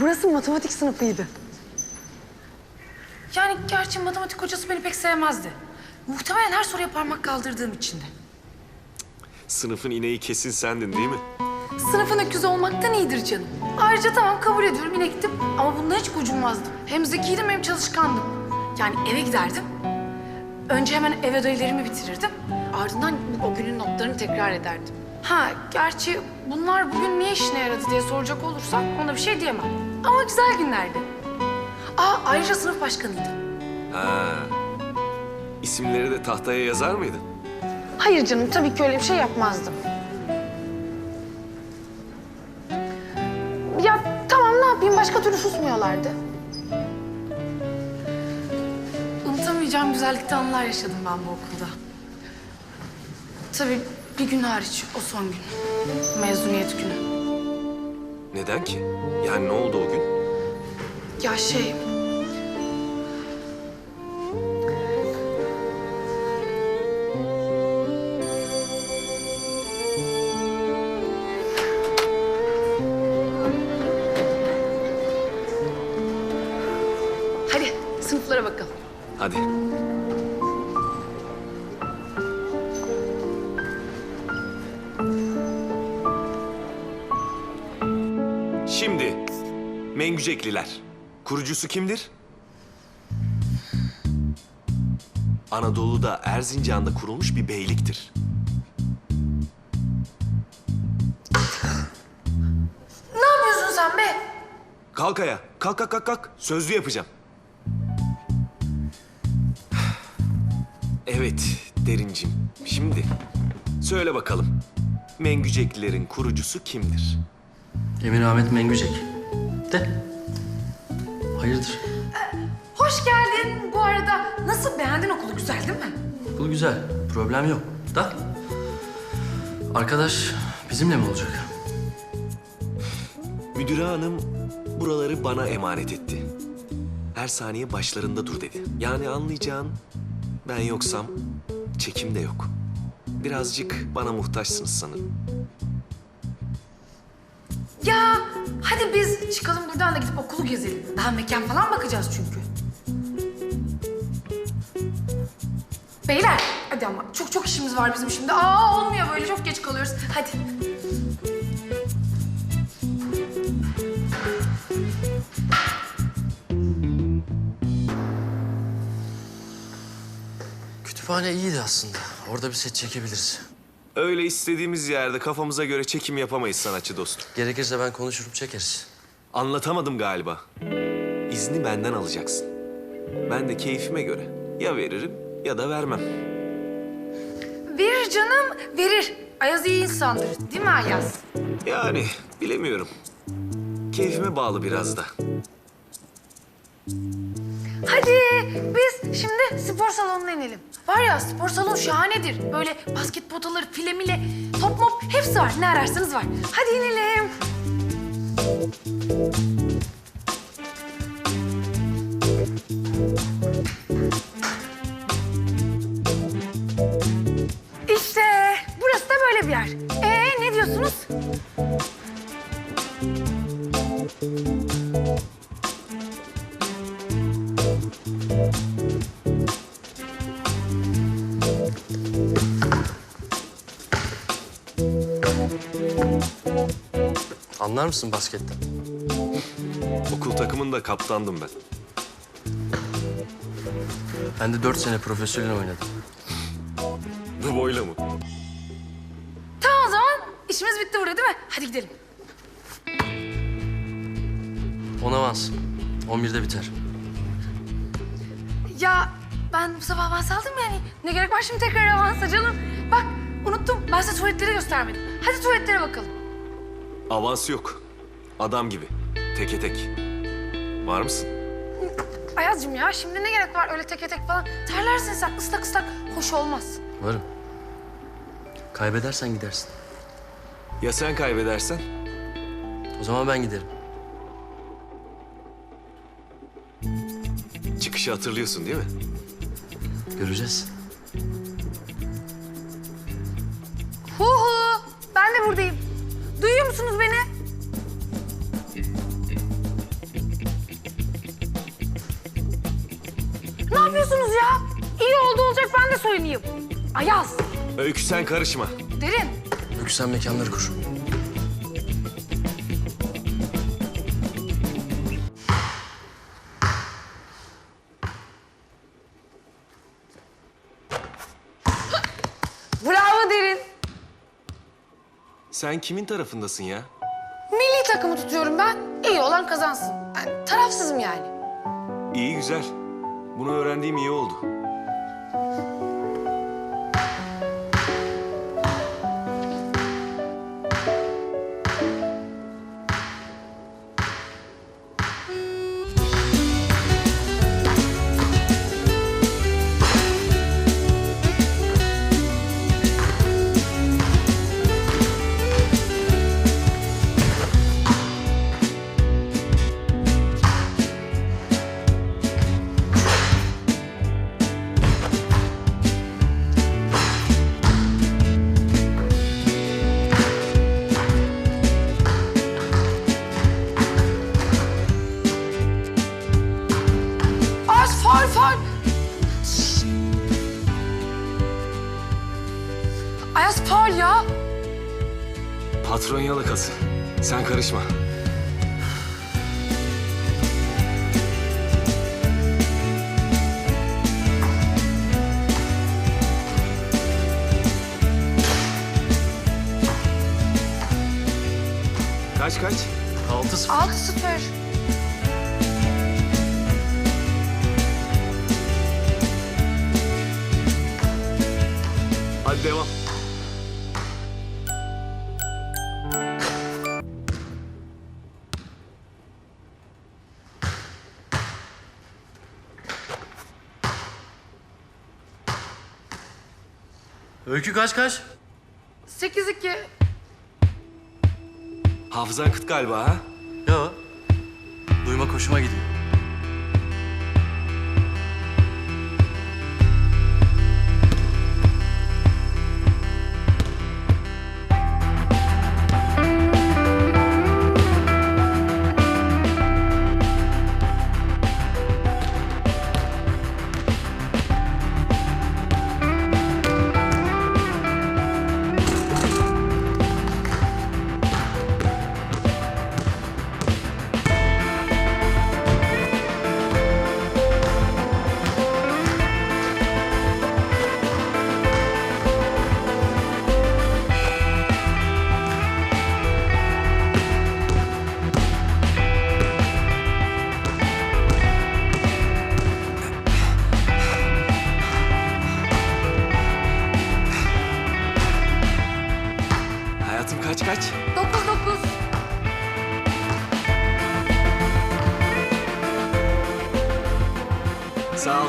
Burası matematik sınıfıydı. Yani gerçi matematik hocası beni pek sevmezdi. Muhtemelen her soruya parmak kaldırdığım için de. Sınıfın ineği kesin sendin değil mi? Sınıfın öküzü olmaktan iyidir canım. Ayrıca tamam kabul ediyorum inektim ama bundan hiç gocunmazdım. Hem zekiydim hem çalışkandım. Yani eve giderdim. Önce hemen ev ödevlerimi bitirirdim. Ardından o günün notlarını tekrar ederdim. Ha gerçi bunlar bugün ne işine yaradı diye soracak olursak ona bir şey diyemem. Ama güzel günlerdi. Aa ayrıca sınıf başkanıydım. Ha. İsimleri de tahtaya yazar mıydın? Hayır canım tabii ki öyle bir şey yapmazdım. Ya tamam ne yapayım başka türlü susmuyorlardı. Unutamayacağım güzellikte anılar yaşadım ben bu okulda. Tabii bir gün hariç o son gün. Mezuniyet günü. Neden ki? Yani ne oldu o gün? Ya şey... Hadi sınıflara bakalım. Hadi. Mengücekliler. Kurucusu kimdir? Anadolu'da Erzincan'da kurulmuş bir beyliktir. Ne yapıyorsun sen be? Kalk ayağa. Kalk kalk kalk kalk. Sözlü yapacağım. Evet Derincim. Şimdi söyle bakalım. Mengüceklilerin kurucusu kimdir? Emin Ahmet Mengücek. De. Hayırdır? Hoş geldin. Bu arada nasıl beğendin okulu güzel değil mi? Bu güzel. Problem yok. Da. Arkadaş bizimle mi olacak? Müdüre hanım buraları bana emanet etti. Her saniye başlarında dur dedi. Yani anlayacağın ben yoksam çekim de yok. Birazcık bana muhtaçsınız sanırım. Ya hadi biz çıkalım buradan da gidip okulu gezelim. Daha mekan falan bakacağız çünkü. Beyler hadi ama çok çok işimiz var bizim şimdi. Aa olmuyor böyle çok geç kalıyoruz. Hadi. Kütüphane iyiydi aslında. Orada bir set çekebiliriz. Öyle istediğimiz yerde kafamıza göre çekim yapamayız sanatçı dostum. Gerekirse ben konuşurum çekeriz. Anlatamadım galiba. İzni benden alacaksın. Ben de keyfime göre ya veririm ya da vermem. Verir canım verir. Ayaz iyi insandır değil mi Ayaz? Yani bilemiyorum. Keyfime bağlı biraz da. Hadi biz şimdi spor salonuna inelim. Var ya spor salonu şahanedir. Böyle basket potaları, file mile, top mop hepsi var. Ne ararsanız var. Hadi inelim. Anlar mısın basketten? Okul takımında kaptandım ben. Ben de dört sene profesyonel oynadım. Bu boyla mı? Tamam o zaman işimiz bitti burada değil mi? Hadi gidelim. On avans. 11'de biter. Ya ben bu sabah avans aldım yani. Ne gerek var şimdi tekrar avansa canım? Bak unuttum. Ben size tuvaletleri göstermedim. Hadi tuvaletlere bakalım. Avans yok. Adam gibi. Teke tek. Var mısın? Ayaz'cığım ya şimdi ne gerek var öyle teke tek falan. Terlersin sen ıslak ıslak. Hoş olmaz. Varım. Kaybedersen gidersin. Ya sen kaybedersen? O zaman ben giderim. Çıkışı hatırlıyorsun değil mi? Göreceğiz. Oynayayım? Ayaz, Öykü sen karışma. derin. Öykü sen mekanları kur. Bravo Derin. Sen kimin tarafındasın ya? Milli takımı tutuyorum ben. İyi olan kazansın. Yani tarafsızım yani. İyi güzel. Bunu öğrendiğim iyi oldu. Far far. Ayaz faul ya. Patron yalakası. Sen karışma. Kaç kaç? Altı sıfır. 6-0. Hadi Öykü kaç kaç? 8-2. Hafızan kıt galiba ha? Yo. Duymak hoşuma gidiyor.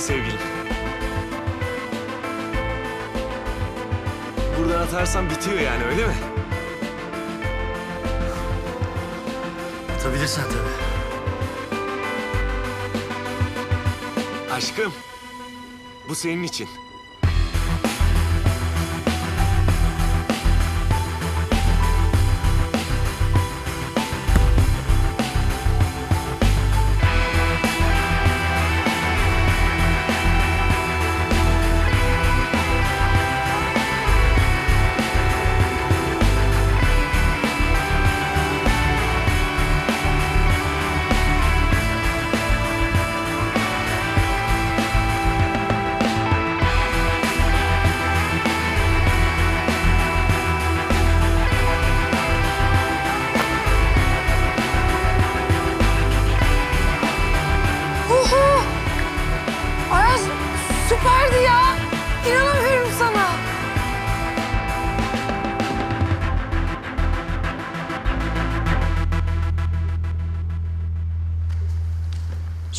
Sevgilim. Buradan atarsam bitiyor yani öyle mi? Atabilirsen tabii. Aşkım. Bu senin için.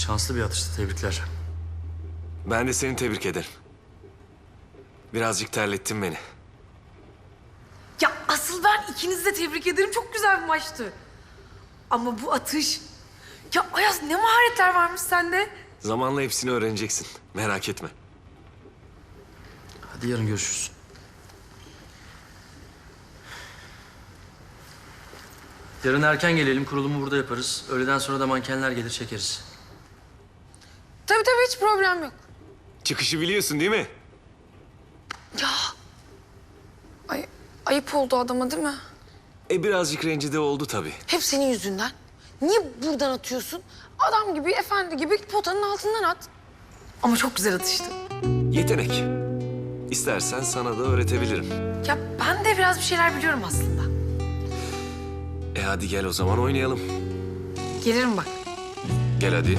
Şanslı bir atıştı. Tebrikler. Ben de seni tebrik ederim. Birazcık terlettin beni. Ya asıl ben ikinizi de tebrik ederim. Çok güzel bir maçtı. Ama bu atış... Ya Ayaz ne maharetler varmış sende. Zamanla hepsini öğreneceksin. Merak etme. Hadi yarın görüşürüz. Yarın erken gelelim. Kurulumu burada yaparız. Öğleden sonra da mankenler gelir çekeriz. Tabii tabii hiç problem yok. Çıkışı biliyorsun değil mi? Ya. Ay, ayıp oldu adama değil mi? E birazcık rencide oldu tabii. Hep senin yüzünden. Niye buradan atıyorsun? Adam gibi, efendi gibi potanın altından at. Ama çok güzel atıştı. Yetenek. İstersen sana da öğretebilirim. Ya ben de biraz bir şeyler biliyorum aslında. E hadi gel o zaman oynayalım. Gelirim bak. Gel hadi.